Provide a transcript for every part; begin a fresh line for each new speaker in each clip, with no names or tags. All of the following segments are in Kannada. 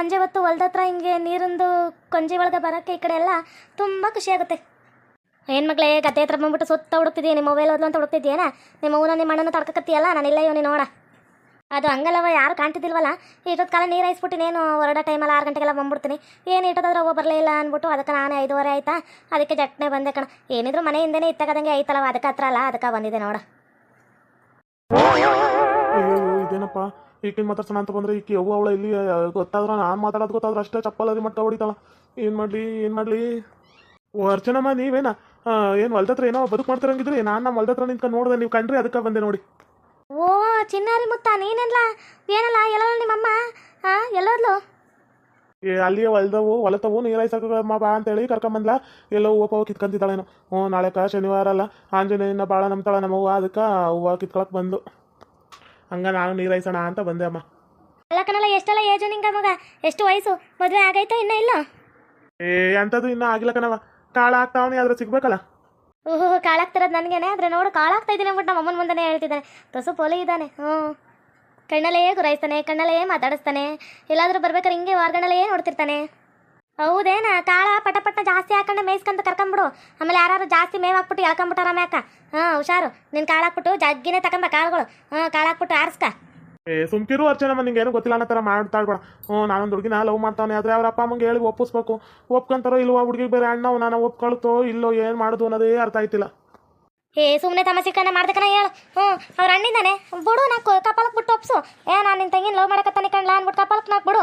ಸಂಜೆ ಹೊತ್ತು ಹೊಲ್ದ ಹತ್ರ ಹಿಂಗೆ ನೀರಿಂದು ಕೊಂಜಿ ಒಳಗೆ ಬರೋಕ್ಕೆ ಈ ಕಡೆ ಎಲ್ಲ ತುಂಬ ಖುಷಿಯಾಗುತ್ತೆ. ಏನು ಮಗಳೇ, ಗದ್ದೆ ಹತ್ರ ಬಂದ್ಬಿಟ್ಟು ಸುತ್ತ ಹುಡುಕ್ತಿದ್ದೀಯ ನಿಮ್ಮ ಮೊಬೈಲ್ ಓದ್ಲು ಅಂತ ಹುಡುಕ್ತಿದ್ದೀಯೇನ ನಿಮ್ಮ ಅವನ ನಿಮ್ಮ ಅಣ್ಣನ ತಡ್ಕತ್ತೀಯಲ್ಲ ನಾನು ಇಲ್ಲ ಇವನಿ ನೋಡ. ಅದು ಹಂಗಲ್ಲವ, ಯಾರು ಕಾಣ್ತಿದ್ದಿಲ್ವಲ್ಲ? ಇಷ್ಟೊತ್ತು ಕಾಲ ನೀರು ಹಾಯಿಸ್ಬಿಟ್ಟು ನೀನು ಹೊರಡೋ ಟೈಮಲ್ಲಿ ಆರು ಗಂಟೆಗೆಲ್ಲ ಬಂದ್ಬಿಡ್ತೀನಿ. ಏನು ಇಟ್ಟದಾದ್ರೆ ಒಬ್ಬ ಬರಲಿಲ್ಲ ಅಂದ್ಬಿಟ್ಟು ಅದಕ್ಕೆ ನಾನು ಐದುವರೆ ಆಯ್ತಾ? ಅದಕ್ಕೆ ಜಟ್ನೆ ಬಂದೆ ಕಣ. ಏನಿದ್ರು ಮನೆ ಇತ್ತಾಗದಂಗೆ ಐತಲ್ಲವ ಅದಕ್ಕೆ ಹತ್ರ ಅಲ್ಲ, ಅದಕ್ಕೆ ಬಂದಿದೆ ನೋಡ.
ಈಕಿನ ಮಾತಾಡ್ಸೋಣ ಅಂತ ಬಂದ್ರೆ ಈಕಿ ಅವ್ವ ಅವಳ ಇಲ್ಲಿ ಗೊತ್ತಾದ್ರು ನಾನು ಮಾತಾಡೋದು ಗೊತ್ತಾದ್ರೆ ಅಷ್ಟೇ ಚಪ್ಪಲಲ್ಲಿ ಮಟ್ಟ ಹೊಡಿತಾಳ. ಏನು ಮಾಡಲಿ ಏನು ಮಾಡಲಿ? ಓ ಅರ್ಚನಮ್ಮ ನೀವೇನ? ಏನು ಹೊಲ್ದತ್ರ ಏನೋ ಬದುಕು ಮಾಡ್ತಾರಂಗಿದ್ರಿ? ನಾನು ನಮ್ಮ ಹೊಲ್ದತ್ರ ನಿಂತ್ಕೊಂಡು ನೋಡಿದೆ ನೀವು ಕಂಡ್ರಿ ಅದಕ್ಕೆ ಬಂದೆ ನೋಡಿ.
ಓ ಚಿನ್ನಾರಿ ಮುತ್ತ ನೀನೆಲ್ಲ? ಏನಲ್ಲ ಎಲ್ಲ ನಿಮ್ಮಮ್ಮ ಎಲ್ಲೋದ್ಲು?
ಏ ಅಲ್ಲಿ ಹೊಲ್ದವು ಹೊಲತವು ಮಾ ಬಾ ಅಂತೇಳಿ ಕರ್ಕೊಂಬಂದ್ಲ. ಎಲ್ಲೋ ಹೂವು ಪವ ಕಿತ್ಕೊಂತಿದ್ದಾಳೇನು. ಹ್ಞೂ ನಾಳೆಕ ಶನಿವಾರ ಅಲ್ಲ. ಆಂಜನೇಯನ ಭಾಳ ನಮ್ಮ ನಮ್ಮವ್ವ ಅದಕ್ಕೆ ಹೂವು ಕಿತ್ಕೊಳಕ್ ಬಂದು ಹಂಗ ನಾನು ನೀರೈಸೋಣ ಅಂತ ಬಂದೆ ಅಮ್ಮ.
ಅಲ್ಲ ಕಣಲ್ಲ ಎಷ್ಟೆಲ್ಲ ಏಜು ನಿಂಗ ಮಗ? ಎಷ್ಟು ವಯಸ್ಸು? ಮದುವೆ ಆಗೈತಾ ಇನ್ನ ಇಲ್ಲ?
ಏ ಅಂಥದ್ದು ಇನ್ನೂ ಆಗಿಲ್ಲ ಕಣವ ಕಾಳ ಆಗ್ತಾವನಿ ಆದ್ರೆ ಸಿಗ್ಬೇಕಲ್ಲ?
ಓಹೋ ಕಾಳಾಗ್ತಿರೋದು ನನಗೇನೆ? ಆದರೆ ನೋಡು ಕಾಳಾಗ್ತಾ ಇದ್ದೀನಿ ಅಂದ್ಬಿಟ್ಟು ನಮ್ಮ ಅಮ್ಮನ ಮುಂದೆನೇ ಹೇಳ್ತಿದ್ದಾನೆ. ತಸು ಪೊಲಿ ಇದ್ದಾನೆ. ಹ್ಞೂ. ಕಣ್ಣಲ್ಲೇ ಗುರಾಯಿಸ್ತಾನೆ ಕಣ್ಣಲ್ಲೇ ಮಾತಾಡಿಸ್ತಾನೆ. ಎಲ್ಲಾದರೂ ಬರ್ಬೇಕಾದ್ರೆ ಹಿಂಗೆ ವಾರ್ಗಣಲ್ಲೇ ನೋಡ್ತಿರ್ತಾನೆ. ಹೌದೇನ? ಕಾಳ ಪಟ ಪಟ ಜಾಸ್ತಿ ಹಾಕೊಂಡು ಮೇಯ್ಸ್ಕೊಂತ ಕರ್ಕೊಂಬಿಡು. ಆಮೇಲೆ ಯಾರು ಜಾಸ್ತಿ ಮೇವ್ ಹಾಕ್ಬಿಟ್ಟು ಎಳ್ಕೊಂಬಿಟ್ಟಾರ ಮ್ಯಾಕ. ಹಾಂ ಹುಷಾರು. ನಿನ್ನ ಕಾಳು ಹಾಕ್ಬಿಟ್ಟು ಜಗ್ಗಿನೇ ತಗೊಂಬ ಕಾಳುಗಳು. ಹಾಂ ಕಾಳು ಹಾಕ್ಬಿಟ್ಟು ಆರಿಸ್ಕ.
ಏ ಸುಮ್ಕಿರು ಅರ್ಚನಮ್ಮ ನಿಂಗೆ ಏನು ಗೊತ್ತಿಲ್ಲ ಅನ್ನೋ ಥರ ಇರ್ಬೋಣ ಹ್ಞೂ ನಾನೊಂದು ಹುಡುಗಿನ ಲವ್ ಮಾಡ್ತಾನೆ ಆದರೆ ಅವ್ರ ಅಪ್ಪ ಅಮ್ಮಂಗೆ ಹೇಳಿ ಒಪ್ಪಿಸ್ಬೇಕು. ಒಪ್ಕೊಂತಾರೋ ಇಲ್ವಾ ಹುಡುಗಿಗೆ ಬೇರೆ ಅಣ್ಣ ನಾನು ಒಪ್ಕೊಳ್ತೋ ಇಲ್ಲೋ ಏನು ಮಾಡೋದು ಅನ್ನೋದೇ ಅರ್ಥ ಆಯ್ತಿಲ್ಲ.
ಏ ಸುಮ್ಮನೆ ತಮಸಿಕನ ಮಾಡ್ದಕ್ಕನ ಹೇಳು. ಹ್ಞೂ ಅವ್ರ ಅಣ್ಣಿದ್ದಾನೆ ಬಿಡು ನಾಕು ಕಪಾಲಕ್ಕೆ ಬಿಟ್ಟು ಒಪ್ಸು. ಏ ನಾನು ನಿನ್ನ ತಂಗಿನ ಲವ್ ಮಾಡಕತ್ತಾನೆ ಕಣ್ಲ ಅಂದ್ಬಿಟ್ಟು ಕಪಾಲಕ್ಕೆ ನಾಕ್ ಬಿಡು.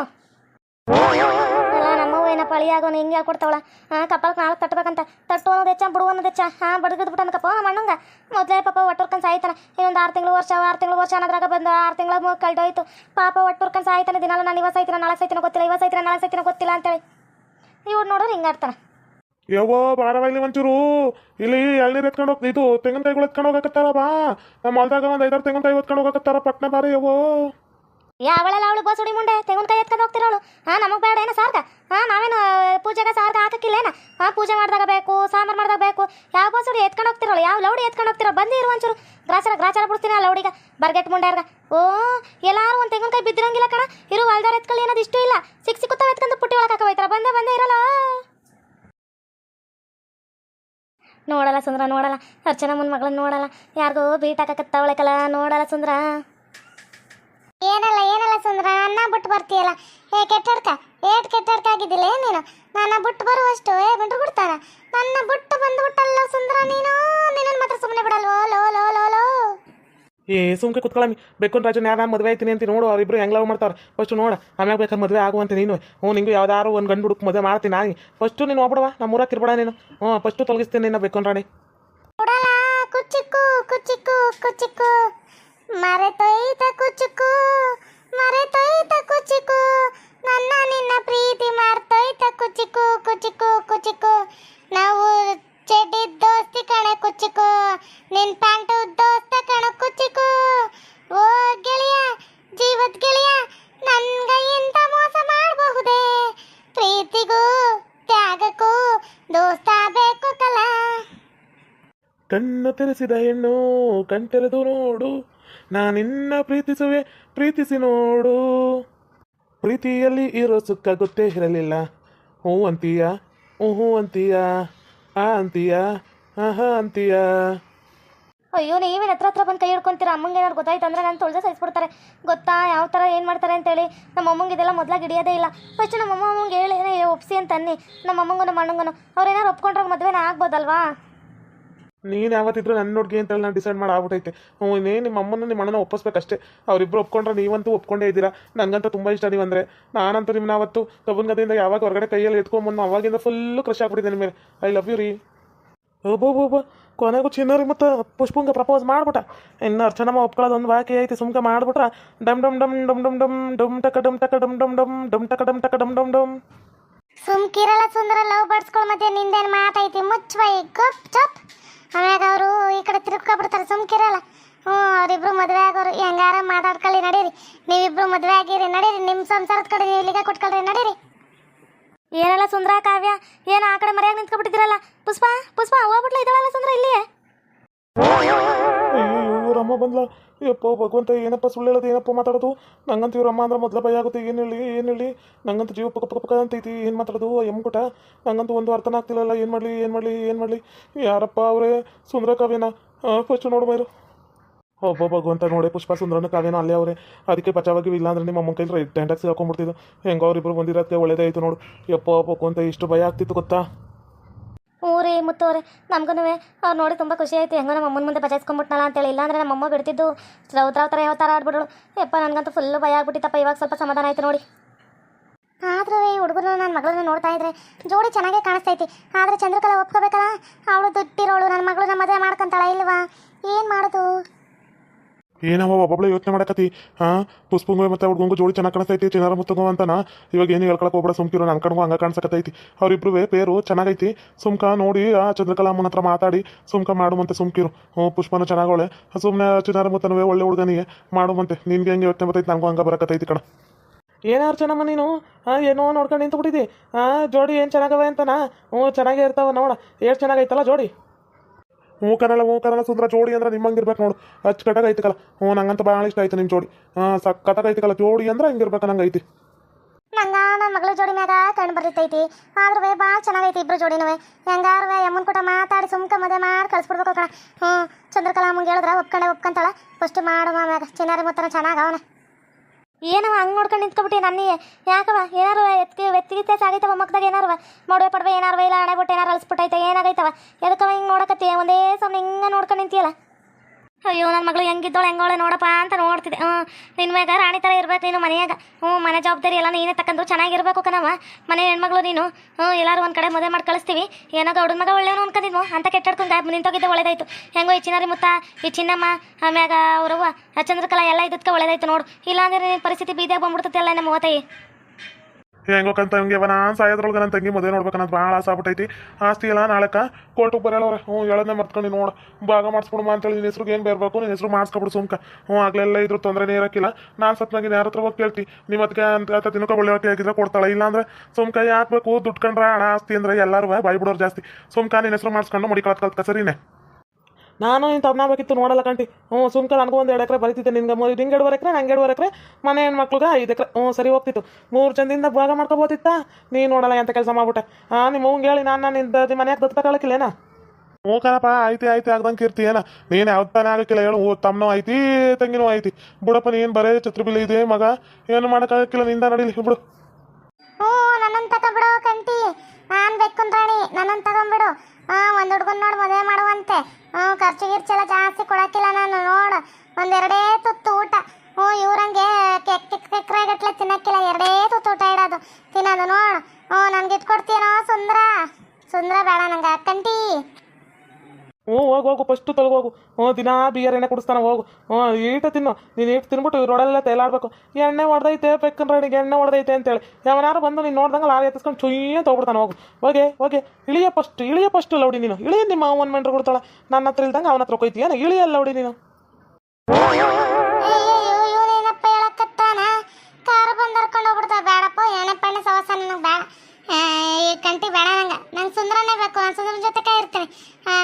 ಅಲ್ಲ ನಮ್ಮವ್ವ ಏನಪ್ಪ ಅಳಿಯಾಗೋನು ಹಿಂಗೆ ಹೇಳ್ಕೊಡ್ತಾವಳ ಹಾಂ ಕಪಾಲಕ್ಕೆ ನಾಲ್ಕು ತಟ್ಟಬೇಕಂತ ತಟ್ಟು ಅನ್ನೋದು ಹೆಚ್ಚ, ಬಿಡು ಅನ್ನೋದು ಹೆಚ್ಚ. ಹಾಂ, ಬಡಗಿದ್ ಬಿಟ್ಟು ಕಪ್ಪ ಮಣ್ಣಂಗ. ಮೊದಲೇ ಪಾಪ ಒಟ್ಟುರ್ಕೊಂಡು ಸಾಯ್ತಾನೆ. ಇನ್ನೊಂದು ಆರು ತಿಂಗಳು ವರ್ಷ, ಆರು ತಿಂಗಳು ವರ್ಷ ಅನ್ನೋದ್ರಾಗ ಬಂದು ಆರು ತಿಂಗಳ ಕಳ್ದೋಯ್ತು. ಪಾಪ ಒಟ್ಟುರ್ಕೊಂಡು ಸಾಯ್ತಾನೆ, ದಿನಾಲ ನಾನು ಇವತ್ತು ಸಾಯ್ತೀನಿ ನಾಳೆ ಸಾಯ್ತೀನೋ ಗೊತ್ತಿಲ್ಲ ಇವತ್ತು ಸಾಯ್ತೀನಿ ನಾಳೆ ಸಾಯ್ತೀನೋ ಗೊತ್ತಿಲ್ಲ ಅಂತೇಳಿ. ಇವ್ರು ನೋಡೋರು ಹಿಂಗೆ ಆಡ್ತಾನೆ.
ಯವ್ವೋ ಬಾರವಾಗ್ಲಿ ಒಂಚೂರು. ಇಲ್ಲಿ ಎಳ್ನೀರು ಎತ್ಕೊಂಡು ಹೋಗ್ತಿ ಇದು ತೆಂಗಿನಕಾಯಿಗಳು ಎತ್ಕೊಂಡು ಹೋಗಕತ್ತಾರ ಬಾ. ನಮ್ಮ ಹೊಲ್ದಾಗ ಒಂದು ಐದಾರು ತೆಂಗಿನಕಾಯಿ ಎತ್ಕೊಂಡು ಹೋಗಕತ್ತಾರ ಪಟ್ನ ಬಾರಿ ಯವ್ವೋ.
ಯಾವಳೆಲ್ಲ ಅವಳು ಬೋಸುಡಿ ಮುಂಡೆ ತೆಂಗಿನಕಾಯಿ ಎತ್ಕೊಂಡು ಹೋಗ್ತಿರೋಳು? ಹಾ ನಮಗೆ ಬೇಡ ಏನೋ ಸಾರ್ಗ ಹಾ ನಾವೇನು ಪೂಜೆಗೆ ಸಾರ್ಗ ಹಾಕಕ್ಕಿಲ್ಲೇನ? ಹಾಂ ಪೂಜೆ ಮಾಡಿದಾಗ ಬೇಕು, ಸಾಂಬಾರು ಮಾಡಿದಾಗ ಬೇಕು. ಯಾವ ಬೋಸುಡಿ ಎತ್ಕೊಂಡು ಹೋಗ್ತಿರೋಳು? ಯಾವ ಲೌಡಿ ಎತ್ಕೊಂಡು ಹೋಗ್ತಿರೋ? ಬಂದು ಇರು ಒಂಚೂರು. ಗ್ರಾಚಾರ ಗ್ರಾಚಾರ ಬಿಡ್ತೀನಿ ಆ ಲೌಡಿಗ. ಬರ್ಗೆಟ್ ಮುಂಡ್ಯಾರ್ಗ ಓ, ಎಲ್ಲಾರು ಒಂದು ಕೈ ಬಿದ್ದಿರಂಗಿಲ್ಲ ಕಣ. ಇರು ಹೊಲ್ದಾರ ಎತ್ಕೊಳ್ಳಿ ಅನ್ನೋದು ಇಷ್ಟು ಇಲ್ಲ. ಸಿಕ್ ಸಿಕ್ಕುತ್ತಾವ ಎತ್ಕೊಂಡು ಪುಟ್ಟಿ ಒಳಗೆ ಹಾಕೋಯ್ತಾರ ಬಂದೆ ಬಂದೆ ಇರಲ್ಲ ನೋಡಲ್ಲ ಸುಂದ್ರ, ನೋಡಲ್ಲ. ಅರ್ಚನ ಮುನ್ ಮಗಳನ್ನ ನೋಡಲ್ಲ. ಯಾರಿಗೋ ಬೀಟ್ ಹಾಕಕತ್ತವಳಕಲ್ಲ ನೋಡಲ್ಲ ಸುಂದ್ರ.
ಏನಲ್ಲ ಏನಲ್ಲ ಸುಂದರ ಅನ್ನ ಬಿಟ್ಟು ಬರ್ತೀಯಲ್ಲ? ಏ ಕೆಟ್ಟಡ್ಕ ಏಟ್ ಕೆಟ್ಟರ್ಕ ಆಗಿದ್ದಿಲ್ಲ ನೀನು? ನನ್ನ ಬಿಟ್ಟು ಬರುವಷ್ಟು ಏ ಬಿಟ್ಟು ಬಿಡ್ತಾನ ನನ್ನ ಬಿಟ್ಟು ಬಂದ್ಬಿಟ್ಟಲ್ಲ ಸುಂದರ ನೀನು? ನಿನ್ನ ಮಾತ್ರ ಸುಮ್ಮನೆ ಬಿಡಲ್ವೋ? ಲೋ ಲೋ ಲೋ ಲೋ.
ಏ ಸುಮ್ಕೆ ಕುತ್ಕೊಳ್ಳಿ ಬೇಕು ರಾಜನ ಯಾರು ಮದುವೆ ಆಯ್ತೀನಿ ಅಂತ ನೋಡು ಅವ್ರಿಬ್ರು ಹೆಂಗ್ ಲವ್ ಮಾಡ್ತಾರೆ ಫಸ್ಟ್ ನೋಡ ಆಮ್ಯಾಗ ಬೇಕಾದ್ರೆ ಮದುವೆ ಆಗುವಂತ ನೀನು. ಹ್ಞೂ ನಿಂಗೂ ಯಾವ್ದಾರು ಒಂದು ಗಂಡು ಹುಡುಕ್ ಮದುವೆ ಮಾಡ್ತೀನಿ. ನಾಯಿ ಫಸ್ಟು ನೀನು ಹೋಗ್ಬಿಡವ. ನಮ್ಮ ಊರಾಗ ಇರ್ಬೇಡ ನೀನು. ಹ್ಞೂ ಫಸ್ಟು ತೊಲಗಿಸ್ತೀನಿ ನಿನ್ನ ಬೇಕು ರಾಣಿ.
ಕುಚಿಕ್ಕು ಕುಚಿಕ್ಕು ಕುಚಿಕ್ಕು ಮರೆತೊಯ್ತ ಕುಚಿಕ್ಕು ಮರೆತೊಯ್ತ ಕುಚಿಕ್ಕು ನನ್ನ ನಿನ್ನ ಪ್ರೀತಿ ಮರ್ತೊಯ್ತ ಕುಚಿಕು ಕುಚಿಕು ಕುಚಿಕ್ಕು ನಾವು ಚೆಡ್ಡಿ ದೋಸ್ತಿ ಕಣೆ ಕುಚಿಕು, ನಿನ್
ಕಣ್ಣು ತೆರೆಸಿದ ಹೆಣ್ಣು ಕಣ್ತೆರೆದು ನೋಡು. ನಾನಿನ್ನ ಪ್ರೀತಿಸುವೆ, ಪ್ರೀತಿಸಿ ನೋಡು. ಪ್ರೀತಿಯಲ್ಲಿ ಇರೋ ಸುಖ ಗೊತ್ತೇ ಇರಲಿಲ್ಲ. ಹ್ಞೂ ಅಂತೀಯ ಹ್ಞೂ ಹ್ಞೂ ಅಂತೀಯ, ಆ ಅಂತೀಯ ಹಾ ಅಂತೀಯ.
ಅಯ್ಯೋ, ನೀವೇನು ಹತ್ರ ಹತ್ರ ಬಂದು ಕೈ ಹಿಡ್ಕೊಂತೀರ? ಅಮ್ಮಂಗೆ ಏನಾರು ಗೊತ್ತಾಯ್ತು ಅಂದ್ರೆ ನಾನು ಸೈಸ್ ಸಹಿಸ್ಬಿಡ್ತಾರೆ. ಗೊತ್ತಾ? ಯಾವ ಥರ ಏನು ಮಾಡ್ತಾರೆ ಅಂತೇಳಿ. ನಮ್ಮ ಅಮ್ಮಂಗೆ ಇದೆಲ್ಲ ಮೊದಲಾಗಿ ಹಿಡಿಯೋದೇ ಇಲ್ಲ. ಫಸ್ಟ್ ನಮ್ಮ ಅಮ್ಮ ಅಮ್ಮಂಗೆ ಹೇಳಿ ಒಪ್ಸಿ ಅಂತ ಅನ್ನಿ. ನಮ್ಮ ಅಮ್ಮಂಗನ ನಮ್ಮ ಅಣ್ಣಂಗೂ ಅವ್ರು ಏನಾರು ಒಪ್ಕೊಂಡ್ರೆ ಮದುವೆನೇ ಆಗ್ಬೋದಲ್ವಾ?
ನೀನು ಯಾವತ್ತಿದ್ರು ನನ್ನ ನೋಡ್ಗೆ ಅಂತೇಳಿ ನಾನು ಡಿಸೈಡ್ ಮಾಡಿ ಆಗ್ಬಿಟ್ಟೈತೆ ಹ್ಞೂ ಇನ್ನೇನು ನಿಮ್ಮ ಅಮ್ಮನ ನಿಮ್ಮ ಅಣ್ಣನ ಒಪ್ಪಿಸ್ಬೇಕಷ್ಟೇ ಅವರಿಬ್ಬರು ಒಪ್ಕೊಂಡ್ರೆ ನೀವಂತೂ ಒಪ್ಕೊಂಡೇ ಇದ್ದೀರಾ ನನಗಂತೂ ತುಂಬ ಇಷ್ಟ ನೀವಂದರೆ ನಾನಂತೂ ನಿಮ್ಮನ್ನ ಅವತ್ತು ಕಬ್ಬನ್ ಯಾವಾಗ ಹೊರಗಡೆ ಕೈಯಲ್ಲಿ ಎತ್ಕೊಂಬಂದು ಅವಾಗಿಂದ ಫುಲ್ಲು ಕ್ರಶ್ ಆಗ್ಬಿಟ್ಟಿದೆ ಮೇಲೆ ಐ ಲವ್ ಯು ರೀ ಒಬ್ಬೊಬ್ಬೊಬ್ಬ ಕೊನೆಗೂ ಚಿನ್ನರಿ ಮತ್ತು ಪುಷ್ಪಂಗೆ ಪ್ರಪೋಸ್ ಮಾಡ್ಬಿಟ್ಟ ಇನ್ನು ಅರ್ಚನಮ್ಮ ಒಪ್ಕೊಳ್ಳೋದು ಒಂದು ಬಾಕಿ ಐತಿ ಸುಮ್ಕೆ ಮಾಡ್ಬಿಟ್ರ ಡಮ್ ಡಮ್ ಡಮ್ ಡಮ್ ಡಮ್ ಡಮ್ ಡಮ್ ಟಕ ಡಮ್ ಟಕ ಡಮ್ ಡಮ್ ಡಮ್ ಡಮ್ ಟಕ ಡಮ್ ಟಕ ಡಮ್ ಡಮ್ ಡಮ್
ಸುಮ್ಕಿರಲ್ಲ ಸುಂದರ ಲವ್ ಬರ್ಡ್ಸ್ಗಳ ಮಧ್ಯೆ ನಿಂದೇನು ಮಾತೈತಿ ಮುಚ್ಚ ಚಪ್ ಆಮ್ಯಾಗ ಅವರು ಈ ಕಡೆ ತಿರುಗ್ಕೊಬಿಡ್ತಾರೆ, ಸುಮ್ಕಿರಲ್ಲ. ಹ್ಞೂ, ಅವರಿಬ್ರು ಮದುವೆ ಆಗೋರು. ಹೆಂಗಾರ ಮಾತಾಡ್ಕೊಳ್ಳಿ, ನಡೀರಿ. ನೀವಿಬ್ರು ಮದುವೆ ಆಗಿರಿ, ನಡೀರಿ. ನಿಮ್ಮ ಸಂಸಾರದ ಕಡೆ ನೀವು ಇಲ್ಲಿಗೆ ಕೊಟ್ಕೊಳ್ರಿ ನಡೀರಿ.
ಏನೆಲ್ಲ ಸುಂದ್ರ ಕಾವ್ಯ? ಏನು ಆ ಕಡೆ ಮರ್ಯಾಗ ನಿಂತ್ಕೊಬಿಟ್ಟಿದ್ದೀರಲ್ಲ? ಪುಷ್ಪ ಪುಷ್ಪ ಹೋಗ್ಬಿಟ್ಲ ಇದಾವಲ್ಲ ಸುಂದ್ರ ಇಲ್ಲಿ
ಅಯ್ಯೋ ಇವ್ರ ಅಮ್ಮ ಬಂದ್ಲ ಯಪ್ಪ ಭಗವಂತ, ಏನಪ್ಪ ಸುಳ್ಳು ಹೇಳೋದು? ಏನಪ್ಪ ಮಾತಾಡೋದು? ನಂಗಂತ ಇವ್ರ ಅಮ್ಮ ಅಂದ್ರೆ ಮೊದಲ ಭಯ ಆಗುತ್ತೆ. ಏನು ಹೇಳಿ ಏನು ಹೇಳಿ? ನಂಗಂತ ಜೀವ ಪಕ್ಕ ಪಕ್ಕ ಪಕ್ಕ ಅಂತೈತಿ ಏನು ಮಾತಾಡೋದು? ಎಮ್ಗುಟ ನಂಗಂತೂ ಒಂದು ಅರ್ಥನ ಆಗ್ತಿಲ್ಲಲ್ಲ. ಏನು ಮಾಡಲಿ ಏನು ಮಾಡಲಿ ಏನು ಮಾಡಲಿ? ಯಾರಪ್ಪ ಅವರೇ? ಸುಂದರ ಕಾವ್ಯನ. ಫಸ್ಟ್ ನೋಡು ಬೈರು ಒಬ್ಬ ಭಗವಂತ, ನೋಡಿ, ಪುಷ್ಪ ಸುಂದರನ ಕಾವ್ಯನ ಅಲ್ಲೇ ಅವರೇ. ಅದಕ್ಕೆ ಬಚಾವಾಗಿ ಇಲ್ಲ ಅಂದ್ರೆ ನಿಮ್ಮ ಅಮ್ಮನ ಕೈಲಿ ಟೆಂಟಾಕ್ಸ್ ಹಾಕೊಂಡ್ಬಿಡ್ತಿದ್ದು. ಹೆಂಗೆ ಅವ್ರಿಬ್ರು ಬಂದಿರೋದಕ್ಕೆ ಒಳ್ಳೇದೇ ಆಯಿತು ನೋಡು. ಯಪ್ಪ, ಭಗವಂತ, ಇಷ್ಟು ಭಯ ಆಗ್ತಿತ್ತು ಗೊತ್ತಾ?
ಊರಿ ಮುತ್ತೋರೆ ನಮ್ಗೂ ಅವ್ರು ನೋಡಿ ತುಂಬ ಖುಷಿ ಆಯ್ತು. ಹೆಂಗೋ ನಮ್ಮ ಅಮ್ಮನ ಮುಂದೆ ಬಚಾಯಿಸ್ಕೊಂಬಿಟ್ನಲ್ಲ ಅಂತೇಳಿ. ಇಲ್ಲಾಂದ್ರೆ ನಮ್ಮ ಅಮ್ಮ ಬಿಡ್ತಿದ್ದು. ಸೌತ್ರ ಥರ ಯಾವ ಥರ ಆಡ್ಬಿಡೋಳು ಯಪ್ಪ, ನನಗಂತೂ ಫುಲ್ ಭಯ ಆಗ್ಬಿಟ್ಟಿತ್ತಪ್ಪ. ಇವಾಗ ಸ್ವಲ್ಪ ಸಮಾಧಾನ ಆಯ್ತು ನೋಡಿ.
ಆದ್ರೂ ಹುಡುಗರು ನನ್ನ ಮಗಳನ್ನ ನೋಡ್ತಾ ಇದ್ರೆ ಜೋಡಿ ಚೆನ್ನಾಗೇ ಕಾಣಿಸ್ತೈತಿ. ಆದ್ರೆ ಚಂದ್ರಕಲಾ ಒಪ್ಕೋಬೇಕಲ್ಲ? ಅವಳು ದುಡ್ಡಿರೋಳು. ನನ್ನ ಮಗಳನ್ನ ಮದುವೆ ಮಾಡ್ಕೊಂತಾಳ ಇಲ್ವಾ? ಏನು ಮಾಡೋದು?
ಏನವ ಒಬ್ಬೊಬ್ಳೆ ಯೋಚನೆ ಮಾಡಕತ್ತಿ? ಹಾ? ಪುಷ್ಪಂಗು ಮತ್ತೆ ಹುಡುಗಂಗು ಜೋಡಿ ಚೆನ್ನಾಗಿ ಕಾಣಿಸ್ತೈತಿ, ಚಿನ್ನಾರ ಮುತ್ತಂಗು ಅಂತಾನ? ಇವಾಗ ಏನು ಹೇಳ್ಕೊಳಕ್ ಹೋಗ್ಬೇಡ, ಸುಮ್ಕಿರೋ ನನ್ನ ಕಣ್ಗೂ ಹಂಗೆ ಕಾಣಿಸಕತ್ತೈತಿ. ಅವ್ರಿಬ್ರು ಪೇರು ಚೆನ್ನಾಗೈತಿ. ಸುಮ್ಕ ನೋಡಿ ಆ ಚಂದ್ರಕಲಾ ಅಮ್ಮನ ಹತ್ರ ಮಾತಾಡಿ, ಸುಮ್ಕ ಮಾಡುವಂತೆ ಸುಮ್ಕಿರು. ಹ್ಞೂ, ಪುಷ್ಪನ ಚೆನ್ನಾಗವಳೆ. ಸುಮ್ಮನೆ ಚಿನ್ನಾರ ಮುತ್ತನವೇ ಒಳ್ಳೆ ಹುಡುಗನಿಗೆ ಮಾಡುವಂತೆ ನಿನ್ಗೆ ಹೆಂಗೆ ಯೋಚನೆ ಬರ್ತೈತಿ, ನಂಗೂ ಹಂಗ ಬರಕತ್ತೈತಿ ಕಣ. ಏನಾರು ಚೆನ್ನಮ್ಮ ನೀನು? ಹಾಂ ಏನೋ ನೋಡ್ಕೊಂಡು ನಿಂತು ಬಿಟ್ಟಿದ್ದಿ ಹಾಂ ಜೋಡಿ ಏನು ಚೆನ್ನಾಗವೆ ಅಂತನಾ? ಹ್ಞೂ, ಚೆನ್ನಾಗೇ ಇರ್ತಾವ ನೋಡ. ಎಷ್ಟು ಚೆನ್ನಾಗೈತಲ್ಲ ಜೋಡಿ? ಹ್ಞೂ ಕರಲ್ಲ ಹ್ಞೂ ಕರಲ್ಲ ಸುಂದರ ಜೋಡಿ ಅಂದ್ರೆ ನಿಮ್ಮಂಗಿರ್ಬೇಕು ನೋಡು. ಅಚ್ಚುಕಟ್ಟಾಗ ಐತಿಕಲ್ಲ. ಹ್ಞೂ, ನಂಗಂತ ಭಾಳ ಇಷ್ಟ ಆಯ್ತು ನಿಮ್ಮ ಜೋಡಿ. ಹಾಂ ಸಕ್ಕತ್ತಾಗ ಐತಿಕಲ್ಲ ಜೋಡಿ ಅಂದ್ರೆ ಹಿಂಗಿರ್ಬೇಕು ನಂಗೆ ಐತಿ.
ನಂಗ ನನ್ನ ಮಗಳ ಜೋಡಿ ಮ್ಯಾಗ ಕಣ್ ಬರ್ತೈತಿ ಆದ್ರೂ ಭಾಳ ಚೆನ್ನಾಗೈತಿ ಇಬ್ರು ಜೋಡಿನೂ ಹೆಂಗಾರು ಯಮ್ಮನ ಕೂಡ ಮಾತಾಡಿ ಸುಮ್ಕ ಮದುವೆ ಮಾಡಿ ಕಳಿಸ್ಬಿಡ್ಬೇಕು ಕಣ. ಹ್ಞೂ, ಚಂದ್ರಕಲಾ ಅಮ್ಮಂಗೆ ಹೇಳಿದ್ರ ಒಪ್ಕೊಂಡೆ ಒಪ್ಕೊಂತಾಳ. ಫಸ್ಟ್ ಮಾಡು ಮ್ಯಾಗ. ಚಿನ್ನಾರಿ ಮುತ್ತನ ಚೆನ್ನಾಗ
ಏನವ, ಹಂಗೆ ನೋಡ್ಕೊಂಡು ನಿಂತ್ಕೊಬಿಟ್ಟಿ ನನ್ನ? ಯಾಕವ ಏನಾರು ಎತ್ತಿ ವ್ಯತ್ಯಾಸ ಆಗೈತವ ಮಕ್ಕದಾಗ ಏನಾರು ಮೊಡವೆ ಪಡವೆ ಏನಾರು ಇಲ್ಲ ಹಣೆ ಬಿಟ್ಟು ಏನಾರು ಅಲ್ಸ್ಬಿಟ್ಟೈತೆ ಏನಾಗೈತವ ಎದಕ್ಕವ ಹಿಂಗೆ ನೋಡಕತ್ತಿ? ಒಂದೇ ಸಮಯ ಹಿಂಗೆ ನೋಡ್ಕೊಂಡು ನಿಂತಿಯಲ್ಲ? ಅಯ್ಯೋ ನನ್ನ ಮಗಳು ಹೆಂಗಿದ್ದೋಳು ಹೆಂಗೋಳೆ ನೋಡಪ್ಪ ಅಂತ ನೋಡ್ತಿದ್ದೆ. ಹ್ಞೂ ನಿನ್ನ ಮ್ಯಾಗ ರಾಣಿ ಥರ ಇರ್ಬೇಕು ನೀನು ಮನೆಯಾಗ. ಹ್ಞೂ ಮನೆ ಜವಾಬ್ದಾರಿ ಎಲ್ಲ ನೀನೇ ತಕ್ಕಂದು ಚೆನ್ನಾಗಿರ್ಬೇಕು ಕಣವ ಮನೆ ಹೆಣ್ಮಗಳು ನೀನು. ಹ್ಞೂ ಎಲ್ಲರೂ ಒಂದು ಕಡೆ ಮದುವೆ ಮಾಡಿ ಕಳಿಸ್ತೀವಿ. ಏನೋ ಗೌಡನ ಮಗ ಒಳ್ಳೆಯವನು ಅನ್ಕೊಂಡಿದ್ವು. ಅಂತ ಕೆಟ್ಟಾಡ್ಕೊಂಡು ನಿಂತೋಗಿದ್ದೆ, ಒಳ್ಳೇದಾಯ್ತು. ಹೆಂಗೋ ಈ ಚಿನ್ನರಿ ಮುತ್ತ, ಈ ಚಿನ್ನಮ್ಮ ಆಮ್ಯಾಗ ಅವರವ್ವ ಚಂದ್ರಕಲಾ ಎಲ್ಲ ಇದ್ದಕ್ಕೆ ಒಳ್ಳೆದಾಯ್ತು ನೋಡು. ಇಲ್ಲಾಂದ್ರೆ ಪರಿಸ್ಥಿತಿ ಬೀದಿಯಾಗಿ ಬಂದ್ಬಿಡ್ತೈತೆ ಅಲ್ಲ ನಮ್ಮ ಓತಾಯಿ
ಹೆಂಗೋಕಂತ ಹಂಗೆ ನಾನು ಸಾಯೋದ್ರೊಳಗೆ ನನ್ನ ತಂಗಿ ಮದುವೆ ನೋಡ್ಬೇಕನ್ನೋದು ಭಾಳ ಆಸೆ ಆಗ್ಬಿಟ್ಟೈತಿ. ಆಸ್ತಿ ಇಲ್ಲ ನಾಳೆಕ ಕೋರ್ಟಿಗೆ ಬರೋಲ್ಲವ್ರೆ ಹ್ಞೂ ಹೇಳೋದನ್ನೇ ಮರ್ತ್ಕೊಂಡು ನೋಡು. ಭಾಗ ಮಾಡಿಸ್ಬಿಡುಮ ಅಂತೇಳಿ ನಿನ್ನ ಹೆಸ್ರಿಗೆ ಏನು ಬೇರ್ಬೇಕು ನಿನ್ನ ಹೆಸ್ರು ಮಾಡಿಸ್ಕೊಬಿಡು ಸುಮ್ಕ. ಹ್ಞೂ, ಆಗಲೆಲ್ಲ ಇದ್ರ ತೊಂದರೆನೇ ಇರೋಕ್ಕಿಲ್ಲ. ನಾನು ಸತ್ನಾಗಿ ಯಾರ ಹತ್ರ ಹೋಗಿ ಕೇಳ್ತಿ. ನಿಮ್ಮ ಅದಕ್ಕೆ ಅಂತ ತಿನ್ಕೊ ಒಳ್ಳೆ ಹೇಗಿದ್ರೆ ಕೊಡ್ತಾಳೆ. ಇಲ್ಲಾಂದ್ರೆ ಸುಮ್ಕ ಯಾಕಬೇಕು ದುಡ್ಡು ಕಂಡ್ರೆ ಹಣ ಆಸ್ತಿ ಅಂದ್ರೆ ಎಲ್ಲರೂ ಬಾಯ್ ಬಿಡೋರು ಜಾಸ್ತಿ. ಸುಮ್ಕ ನಿನ್ನ ಹೆಸ್ರು ಮಾಡಿಸ್ಕೊಂಡು ಮುಡಿಕೊಳ್ಳೋದು ಕಲ್ತ್ಕ ಸರಿನೇ ನಾನು ಇಂಥ ತಮ್ಮಬೇಕಿತ್ತು ನೋಡಲ್ಲ ಕಂಟಿ. ಹ್ಞೂ ಸುಮ್ಕ ನನಗೂ ಒಂದು ಎರಡು ಎಕರೆ ಬರೀತಿದ್ದೆ ನಿನ್ಗೆ. ಮೂರು ಹಿಂಗೆ ಎರಡುವರೆ ಎಕರೆ ನಂಗೆ ಎರಡುವರೆ ಎಕರೆ ಮನೆ ಹೆಣ್ಮಕ್ಳಿಗೆ ಐದು ಎಕರೆ. ಹ್ಞೂ ಸರಿ ಹೋಗ್ತಿತ್ತು. ಮೂರು ಜನದಿಂದ ಭಾಗ ಮಾಡ್ಕೊಬೋದಿತ್ತಾ ನೀ ನೋಡಲ್ಲ ಎಂತ ಕೆಲಸ ಮಾಡ್ಬಿಟ್ಟೆ. ಹಾಂ ನಿಮ್ಮ ಹೂಂಗೆ ಹೇಳಿ ನಾನು ನಿಂದ ಮನ್ಯಾಗ ಮನೆಯಾಗ ದತ್ತು ತಗೊಳಕ್ಕಿಲ್ಲೇನಾ ಹೋಗಪ್ಪ ಐತಿ ಐತಿ ಆಗ್ದಂಗೆ ಇರ್ತಿ ಏನ? ನೀನು ಯಾವ್ದು ತಾನೇ ಆಗಕ್ಕಿಲ್ಲ ಹೇಳು. ಓ ತಮ್ಮನೂ ಐತಿ ತಂಗಿನೂ ಐತಿ. ಬಿಡಪ್ಪ ನೀನು ಬರೇ ಛತ್ರಿ ಬಿಲ್ಲಿ ಇದೆ ಮಗ. ಏನು ಮಾಡೋಕ್ಕಾಗಕ್ಕಿಲ್ಲ ನಿಂದ ನಡೀಲಿ ಬಿಡು.
ಹ್ಞೂ ನನ್ನನ್ನು ತಗೊಂಬಿಡು ಕಂಟಿ. ನಾನು ಬೆಕ್ಕುಂದ್ರಾಣಿ ನನ್ನನ್ನು ತಗೊಂಬಿಡು ಒಂದು ಹುಡುಗನ ನೋಡಿ ಮದುವೆ ಮಾಡುವಂತೆ. ಹ್ಞೂ ಖರ್ಚು ಗಿರ್ಚೆಲ್ಲ ಜಾಸ್ತಿ ಕೊಡಕ್ಕಿಲ್ಲ ನಾನು, ನೋಡು. ಒಂದೆರಡೇ ತುತ್ತು ಊಟ. ಹ್ಞೂ, ಇವ್ರಂಗೆ ಎಕರೆ ಗಟ್ಲೆ ತಿನ್ನಕ್ಕಿಲ್ಲ. ಎರಡೇ ತುತ್ತು ಊಟ ಇಡೋದು. ತಿನ್ನೋದು ನೋಡು. ಹ್ಞೂ, ನನ್ಗೆ ಇಟ್ಕೊಡ್ತೀನೋ ಸುಂದ್ರ? ಸುಂದ್ರ ಬೇಡ ನಂಗೆ ಕಂಟಿ.
ಹ್ಞೂ, ಹೋಗು ಹೋಗು ಫಸ್ಟು ಹೋಗು. ಹ್ಞೂ, ದಿನಾ ಬಿಯರ್ ಎಣ್ಣೆ ಕುಡಿಸ್ತಾನೆ, ಹೋಗು. ಹ್ಞೂ, ಈಟ ತಿನ್ನು. ನೀನು ಈಟ್ ತಿನ್ಬಿಟ್ಟು ರೋಡೆಲ್ಲ ತೇಲಾಡ್ಬೇಕು. ಎಣ್ಣೆ ಹೊಡೆದೈತೆ ಬೇಕನ್ ರಡಿ ಎಣ್ಣೆ ಹೊಡೆದೈತೆ ಅಂತೇಳಿ. ಯಾವನಾರು ಬಂದು ನೀನು ನೋಡ್ದಂಗೆ ಲಾರಿ ಎತ್ತಿಸ್ಕೊಂಡು ಚುಯ್ಯ ತೊಗೊಬಿಡ್ತಾನೆ ಹೋಗು. ಹೋಗೆ ಹೋಗೆ. ಇಳಿಯ ಫಸ್ಟ್ ಇಳಿಯ ಫಸ್ಟ್ ಲೌಡಿ ನೀನು. ಇಳಿಯ ನಿಮ್ಮ ಅವನ ಮೆಂಡ್ರು ಕೊಡ್ತಾಳೆ ನನ್ನ ಹತ್ರ ಇಲ್ದಂಗೆ ಅವನ ಹತ್ರ ಕೊಯ್ತೀಯನ ಇಳಿಯ ಲೌಡಿ ನೀನು.
ಕಾರು ಬಂದು ಹರ್ಕೊಂಡು ಹೋಗ್ಬಿಡ್ತಾವ. ಬೇಡಪ್ಪ ಎಣ್ಣೆ ಪಣ್ಣೆ ಸವಸ ನನಗೆ ಬೇಡ ಈ ಕಂಟಿ ಬೇಡ ನಂಗೆ ಸುಂದರನೇ ಬೇಕು, ನಾನು ಸುಂದರ ಜೊತೆಗೆ ಇರ್ತೀನಿ.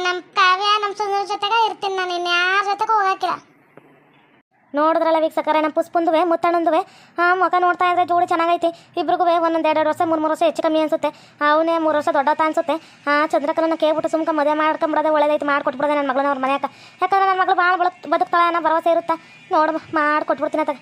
ನಮ್ಮ ಕಾವ್ಯ ನಮ್ಮ ಸುಂದರ ಜೊತೆಗೆ ಇರ್ತೀನಿ ನಾನು ಇನ್ನು ಯಾರ ಜೊತೆಗೂ ಹೋಗಕ್ಕಿಲ್ಲ.
ನೋಡಿದ್ರಲ್ಲ ವೀಕ್ಷಕರೇ ನಮ್ಮ ಪುಷ್ಪಂದುವೆ, ಮುತ್ತಣ್ಣಂದುವೆ. ಹಾಂ ಮುಖ ನೋಡ್ತಾ ಇದ್ರೆ ಜೋಡಿ ಚೆನ್ನಾಗೈತಿ. ಇಬ್ರಿಗೂ ಒಂದೊಂದು ಎರಡು ವರ್ಷ, ಮೂರು ಮೂರು ವರ್ಷ ಹೆಚ್ಚು ಕಮ್ಮಿ ಅನ್ಸುತ್ತೆ. ಅವನೇ ಮೂರು ವರ್ಷ ದೊಡ್ಡತ ಅನಿಸುತ್ತೆ. ಹಾಂ ಚಂದ್ರಕಲನ್ನ ಕೇಳ್ಬಿಟ್ಟು ಸುಮ್ಕ ಮದುವೆ ಮಾಡ್ಕೊಂಬಿಡೋದೆ ಒಳ್ಳೆದೈತಿ ಮಾಡ್ಕೊಟ್ಬಿಡೋದೆ ನನ್ನ ಮಗಳನ್ನ ಅವ್ರ ಮನ್ಯಾಗ. ಯಾಕಂದ್ರೆ ನನ್ನ ಮಗಳು ಭಾಳ ಬದುಕ್ತಾಳೆ ಅನ್ನೋ ಭರವಸೆ ಇರುತ್ತೆ? ನೋಡು, ಮಾಡ್ಕೊಟ್ಬಿಡ್ತೀನಿ ಅತ್ತಾಗ.